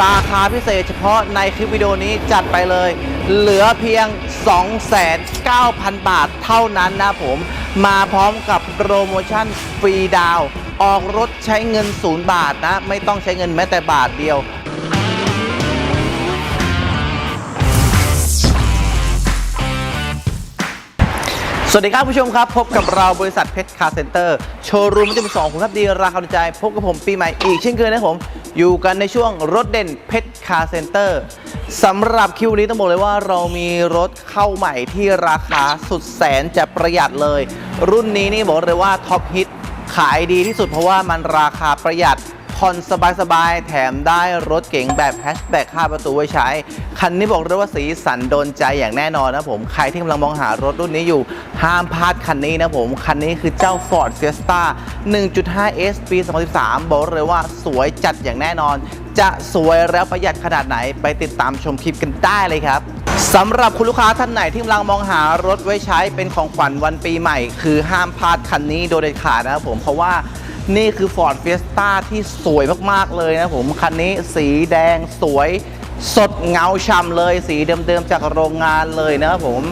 ราคาพิเศษเฉพาะในคลิปวิดีโอนี้จัดไปเลย เหลือเพียง 29,000 บาทเท่านั้นนะผม มาพร้อมกับโปรโมชั่นฟรีดาว ออกรถใช้เงิน 0 บาทนะ ไม่ต้องใช้เงินแม้แต่บาทเดียว วัสดีครับผู้ชมครับ พบกับเราบริษัทเพชรคาร์เซ็นเตอร์โชว์รูมที่มีสองคุณภาพดีราคาดีใจพบกับผมปีใหม่อีกเช่นเคยนะครับผม อยู่กันในช่วงรถเด่นเพชรคาร์เซ็นเตอร์สำหรับคิวนี้ต้องบอกเลยว่าเรามีรถเข้าใหม่ที่ราคาสุดแสนจะประหยัดเลย รุ่นนี้นี่บอกเลยว่าท็อปฮิตขายดีที่สุดเพราะว่ามันราคาประหยัด ผ่อนสบายๆ แถมได้รถเก๋งแบบแฮชแบ็ก5ประตูไว้ใช้ คันนี้บอกเลยว่าสีสันโดนใจอย่างแน่นอนนะผม ใครที่กำลังมองหารถรุ่นนี้อยู่ ห้ามพลาดคันนี้นะผม คันนี้คือเจ้า Ford Fiesta 1.5 S ปี 2013 บอกเลยว่าสวยจัดอย่างแน่นอน จะสวยแล้วประหยัดขนาดไหนไปติดตามชมคลิปกันได้เลยครับสำหรับคุณลูกค้าท่านไหนที่กำลังมองหารถไว้ใช้เป็นของขวัญวันปีใหม่ คือห้ามพลาดคันนี้โดยเด็ดขาดนะครับผมเพราะว่า นี่คือ Ford Fiesta ที่สวยมาก ๆ เลยนะผม คันนี้สีแดงสวยสดเงาช่ำเลย สีเดิม ๆ จากโรงงานเลยนะครับผม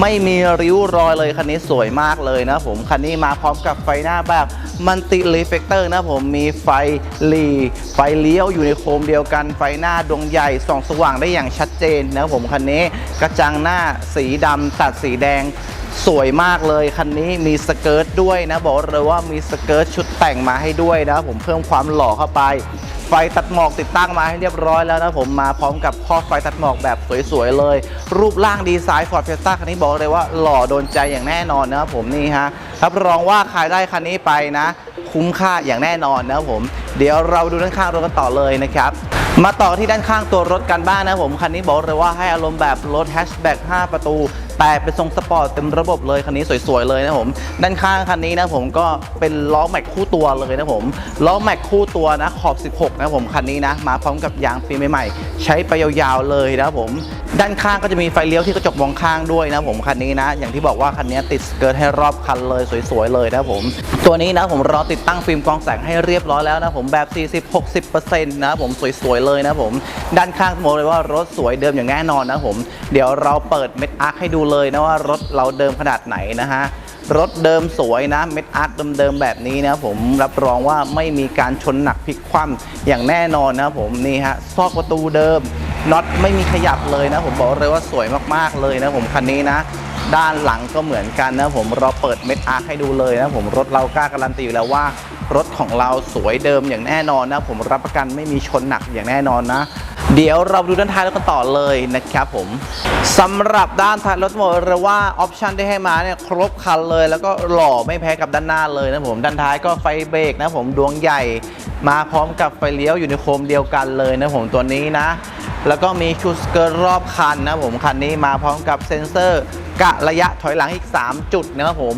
ไม่มีริ้วรอยเลย คันนี้สวยมากเลยนะผมคันนี้มาพร้อมกับไฟหน้าแบบมันติรีเฟกเตอร์นะผมมีไฟหลีไฟเลี้ยวอยู่ในโคมเดียวกันไฟหน้าดวงใหญ่ส่องสว่างได้อย่างชัดเจนนะผมคันนี้กระจังหน้าสีดำตัดสีแดง สวยมากเลยคันนี้มีสเกิร์ตด้วยนะ บอกเลยว่ามีสเกิร์ตชุดแต่งมาให้ด้วยนะ ผมเพิ่มความหล่อเข้าไป ไฟตัดหมอกติดตั้งมาให้เรียบร้อยแล้วนะผมมาพร้อมกับข้อไฟตัดหมอกแบบสวยๆเลย รูปร่างดีไซน์ Ford Fiesta คันนี้บอกเลยว่าหล่อโดนใจอย่างแน่นอนนะครับผมนี่ฮะรับรองว่าใครได้คันนี้ไปนะ คุ้มค่าอย่างแน่นอนนะครับผมเดี๋ยวเราดูด้านข้างรถกันต่อเลยนะครับมาต่อที่ด้านข้างตัวรถกันบ้างนะผมคันนี้บอกเลยว่าให้อารมณ์แบบรถแฮชแบ็ก5ประตู แต่เป็นทรงสปอร์ตเต็มระบบเลยคันนี้สวยๆเลยนะผมด้านข้างคันนี้นะผมก็เป็นล้อแม็กคู่ตัวเลยนะผมล้อแม็กคู่ตัวนะขอบ 16 นะผมคันนี้นะมาพร้อมกับยางฟิล์มใหม่ๆใช้ไปยาวๆเลยนะผมด้านข้างก็จะมีไฟเลี้ยวที่กระจกมองข้างด้วยนะผมคันนี้นะ อย่างที่บอกว่าคันนี้ติดสเกิร์ตให้รอบคันเลยสวยๆเลยนะผมตัวนี้นะผมรอติดตั้งฟิล์มกรองแสงให้เรียบร้อยแล้วนะผมแบบ 40-60%นะผมสวยๆเลยนะผมด้านข้างบอกเลยว่ารถสวยเดิมอย่างแน่นอนนะผมเดี๋ยวเราเปิดเม็ดอาร์คให้ดูเลยนะว่ารถเราเดิมขนาดไหนนะฮะรถเดิมสวยนะเม็ดอาร์คเดิมๆแบบนี้นะผมรับรองว่าไม่มีการชนหนักพลิกคว่ำอย่างแน่นอนนะผมนี่ฮะซอกประตูเดิมน็อตไม่มีขยับเลยนะผมบอกเลยว่าสวยมากๆเลยนะผมคันนี้นะ ด้านหลังก็เหมือนกันนะผมเราเปิดเม็ดอาร์ให้ดูเลยนะผมรถเรากล้าการันตีอยู่แล้วว่ารถของเราสวยเดิมอย่างแน่นอนนะผมรับประกันไม่มีชนหนักอย่างแน่นอนนะ เดี๋ยวเราดูด้านท้ายรถกันต่อเลยนะครับผมสำหรับด้านท้ายรถบอกเลยว่าออปชันที่ให้มาเนี่ยครบคันเลย แล้วก็หล่อไม่แพ้กับด้านหน้าเลยนะผมด้านท้ายก็ไฟเบรกนะผมดวงใหญ่มาพร้อมกับไฟเลี้ยวอยู่ในโคมเดียวกันเลยนะผมตัวนี้นะ แล้วก็มีชุดสเกิร์ตรอบคันนะผมคันนี้มาพร้อมกับเซ็นเซอร์กะระยะถอยหลังอีก 3 จุดนะครับผม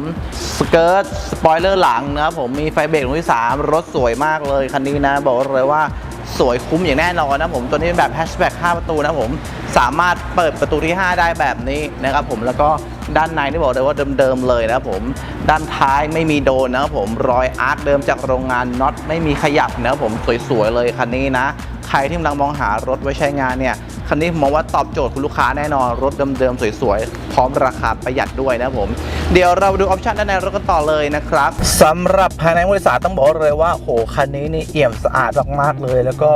สเกิร์ตสปอยเลอร์หลังนะครับผมมีไฟเบรกตรงที่ 3 รถสวยมากเลยคันนี้นะ บอกเลยว่า สวยคุ้มอย่างแน่นอนนะผมตัวนี้เป็นแบบแฮชแบ็ก5ประตูนะผมสามารถเปิดประตูที่ 5 ได้แบบนี้นะครับผมแล้วก็ด้านในที่บอกเลยว่าเดิมๆเลยนะครับผมด้านท้ายไม่มีโดนนะครับผมรอยอาร์ตเดิมจากโรงงานน็อตไม่มีขยับนะครับผมสวยๆเลยคันนี้นะ ใครที่กำลังมองหารถไว้ใช้งานเนี่ย คันนี้ผมมองว่าตอบโจทย์คุณลูกค้าแน่นอน รถเดิมๆสวยๆ พร้อมราคาประหยัดด้วยนะผม เดี๋ยวเราดูออปชันด้านในรถกันต่อเลยนะครับสำหรับภายในบริษัทต้องบอกเลยว่าโหคันนี้นี่เอี่ยมสะอาดมากๆเลย แล้วก็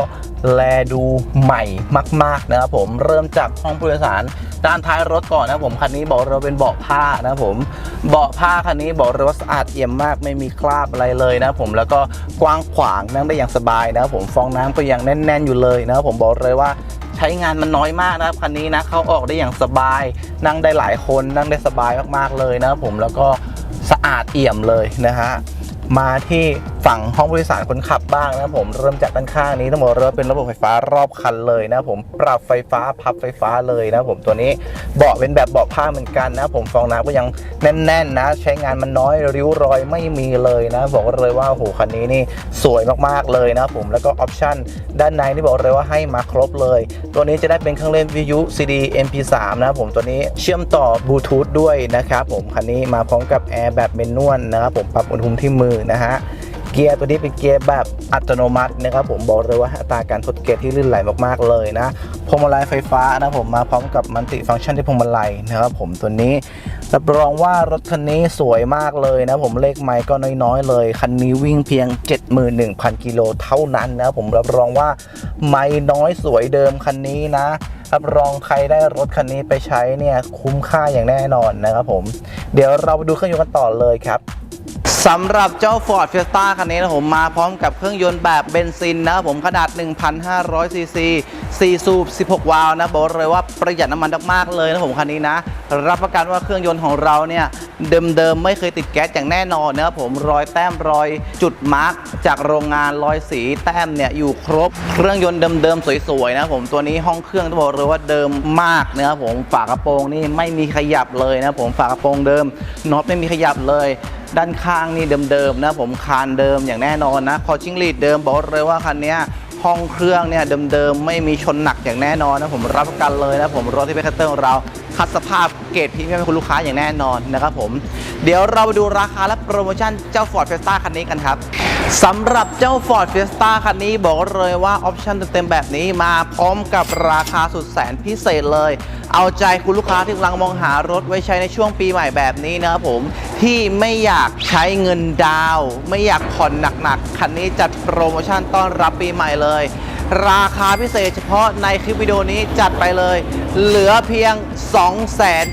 แลดูใหม่มาก ๆ นะครับผมเริ่มจากห้องผู้โดยสารด้านท้ายรถก่อนนะผมคันนี้บอกเราเป็นเบาะผ้านะผมเบาะผ้าคันนี้บอกเลยว่าสะอาดเอี่ยมมากไม่มีคราบอะไรเลยนะผมแล้วก็กว้างขวางนั่งได้อย่างสบายนะครับผมฟองน้ำก็ยังแน่น ๆ อยู่เลยนะผมบอกเลยว่า ใช้งานมันน้อยมากนะครับคันนี้นะเข้าออกได้อย่างสบาย นั่งได้หลายคนนั่งได้สบายมากๆเลยนะครับผมแล้วก็สะอาดเอี่ยมเลยนะฮะมาที่ฝั่งห้องผู้โดยสารคนขับบ้างนะผมเริ่มจากด้านข้างนี้ต้งบอกเลยว่าเป็นระบบไฟฟ้ารอบคันเลยนะผมปรับไฟฟ้าพับไฟฟ้าเลยนะผมตัวนี้เบาะเป็นแบบเบาะผ้าเหมือนกันนะผมฟองน้ำก็ยังแน่นๆนะ ใช้งานมันน้อยริ้วรอยไม่มีเลยนะบอกเลยว่าโหคันนี้นี่สวยมากๆเลยนะผมแล้วก็ออปชั่นด้านในนี่บอกเลยว่าให้มาครบเลย ตัวนี้จะได้เป็นเครื่องเล่นวิทยุ CD MP3 นะผมตัวนี้เชื่อมต่อบลูทูธด้วยนะครับผมคันนี้มาพร้อมกับแอร์แบบเมนนวลนะครับผมปรับอุณหภูมิที่มือนะฮะ เกียร์ตัวนี้เป็นเกียร์แบบอัตโนมัตินะครับผมบอกเลยว่าอัตราการทดเกียร์ที่ลื่นไหลมากๆเลยนะพวงมาลัยไฟฟ้านะผมมาพร้อมกับมันติฟังก์ชันที่พวงมาลัยนะครับผมตัวนี้รับรองว่ารถคันนี้สวยมากเลยนะผมเลขไมล์ก็น้อยๆเลย คันนี้วิ่งเพียง 71,000 กิโลเท่านั้นนะผมรับรองว่าไม่น้อยสวยเดิมคันนี้นะรับรองใครได้รถคันนี้ไปใช้เนี่ยคุ้มค่าอย่างแน่นอนนะครับผม เดี๋ยวเราไปดูเครื่องยนต์กันต่อเลยครับ สำหรับเจ้า Ford Fiesta คันนี้นะผมมาพร้อมกับเครื่องยนต์แบบเบนซินนะครับผมขนาด 1,500 ซีซี 4 สูบ 16 วาล์วนะ บอกเลยว่าประหยัดน้ำมันมากๆเลยนะผมคันนี้นะ รับประกันว่าเครื่องยนต์ของเราเนี่ย เดิมๆ ไม่เคยติดแก๊สอย่างแน่นอนนะครับผมรอยแต้มรอยจุดมาร์กจากโรงงานรอยสีแต้มเนี่ยอยู่ครบเครื่องยนต์เดิมๆ สวยๆนะผมตัวนี้ห้องเครื่องต้องบอกเลยว่าเดิมมากนะครับผมฝากระโปรงนี่ไม่มีขยับเลยนะผมฝากระโปรงเดิมน็อตไม่มีขยับเลย ด้านข้างนี่เดิมๆนะผมคานเดิมอย่างแน่นอนนะ คอชิงลีดเดิมบอกเลยว่าคันนี้ห้องเครื่องเนี่ยเดิมๆไม่มีชนหนักอย่างแน่นอนนะผมรับประกันเลยนะผมรถที่เป็นคัตเตอร์ของเรา คัดสภาพเกรดพรีเมียมให้คุณลูกค้าอย่างแน่นอนนะครับผม เดี๋ยวเราไปดูราคาและโปรโมชั่นเจ้า Ford Fiesta คันนี้กันครับสำหรับเจ้า Ford Fiesta คันนี้บอกเลยว่าออปชั่นเต็มๆแบบนี้มาพร้อมกับราคาสุดแสนพิเศษเลย เอาใจคุณลูกค้าที่กำลังมองหารถไว้ใช้ในช่วงปีใหม่แบบนี้นะครับผม ที่ไม่อยากใช้เงินดาว ไม่อยากผ่อนหนักๆ คันนี้จัดโปรโมชั่นต้อนรับปีใหม่เลย ราคาพิเศษเฉพาะในคลิปวิดีโอนี้จัดไปเลย เหลือเพียง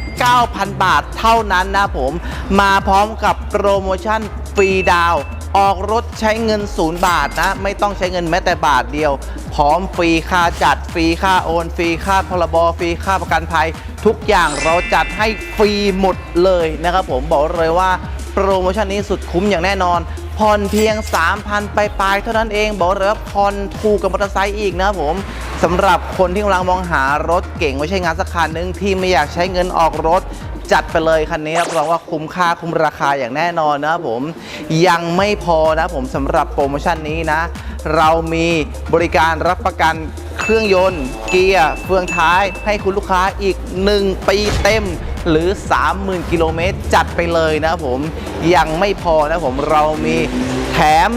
29,000 บาทเท่านั้นนะผม มาพร้อมกับโปรโมชั่นฟรีดาวออกรถใช้เงินศูนย์บาทนะ ไม่ต้องใช้เงินแม้แต่บาทเดียว พร้อมฟรีค่าจัดฟรีค่าโอนฟรีค่าพรบฟรีค่าประกันภัย ทุกอย่างเราจัดให้ฟรีหมดเลยนะครับผมบอกเลยว่าโปรโมชั่นนี้สุดคุ้มอย่างแน่นอน ผ่อนเพียง 3,000ปลายๆเท่านั้นเอง บอกเลยว่าผ่อนถูกกับมอเตอร์ไซค์อีกนะผมสำหรับคนที่กำลังมองหารถเก่งไว้ใช้งานสักคันหนึงที่ไม่อยากใช้เงินออกรถจัดไปเลยคันนี้รับรองว่าคุ้มค่าคุ้มราคาอย่างแน่นอนนะผมยังไม่พอนะผมสำหรับโปรโมชั่นนี้นะ เรามีบริการรับประกันเครื่องยนต์ เกียร์เฟืองท้ายให้คุณลูกค้าอีก 1 ปีเต็ม หรือ 30,000 กิโลเมตร จัดไปเลยนะผมยังไม่พอนะผมเรามีแถม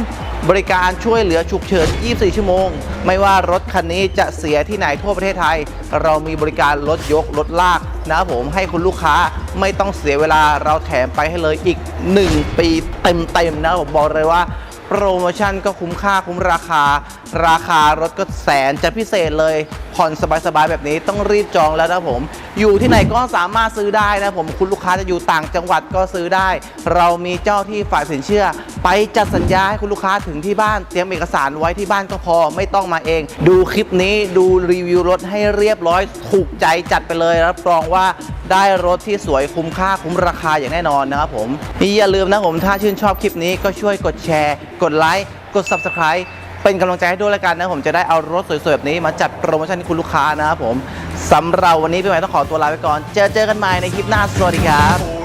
บริการช่วยเหลือฉุกเฉิน 24 ชั่วโมง ไม่ว่ารถคันนี้จะเสียที่ไหนทั่วประเทศไทย เรามีบริการรถยกรถลากนะผมให้คุณลูกค้าไม่ต้องเสียเวลาเราแถมไปให้เลยอีก 1 ปีเต็มๆนะผมบอกเลยว่า โปรโมชั่นก็คุ้มค่าคุ้มราคา ราคารถก็แสนจะพิเศษเลย ผ่อนสบายๆแบบนี้ต้องรีบจองแล้วนะผม อยู่ที่ไหนก็สามารถซื้อได้นะผมคุณลูกค้าจะอยู่ต่างจังหวัดก็ซื้อได้ เรามีเจ้าที่ฝ่ายสินเชื่อ ไปจัดสัญญาให้คุณลูกค้าถึงที่บ้าน เตรียมเอกสารไว้ที่บ้านก็พอไม่ต้องมาเอง ดูคลิปนี้ดูรีวิวรถให้เรียบร้อยถูกใจจัดไปเลยรับรองว่าได้รถที่สวยคุ้มค่าคุ้มราคาอย่างแน่นอนนะครับผมนี่อย่าลืมนะผมถ้าชื่นชอบคลิปนี้ก็ช่วยกดแชร์กดไลค์กด Subscribe เป็นกำลังใจให้ด้วยแล้วกันนะผมจะได้เอารถสวยๆแบบนี้มาจัดโปรโมชั่นให้คุณลูกค้านะครับผมสำหรับวันนี้พี่ใหม่ต้องขอตัวลาไปก่อน เจอเจอกันใหม่ในคลิปหน้าสวัสดีครับ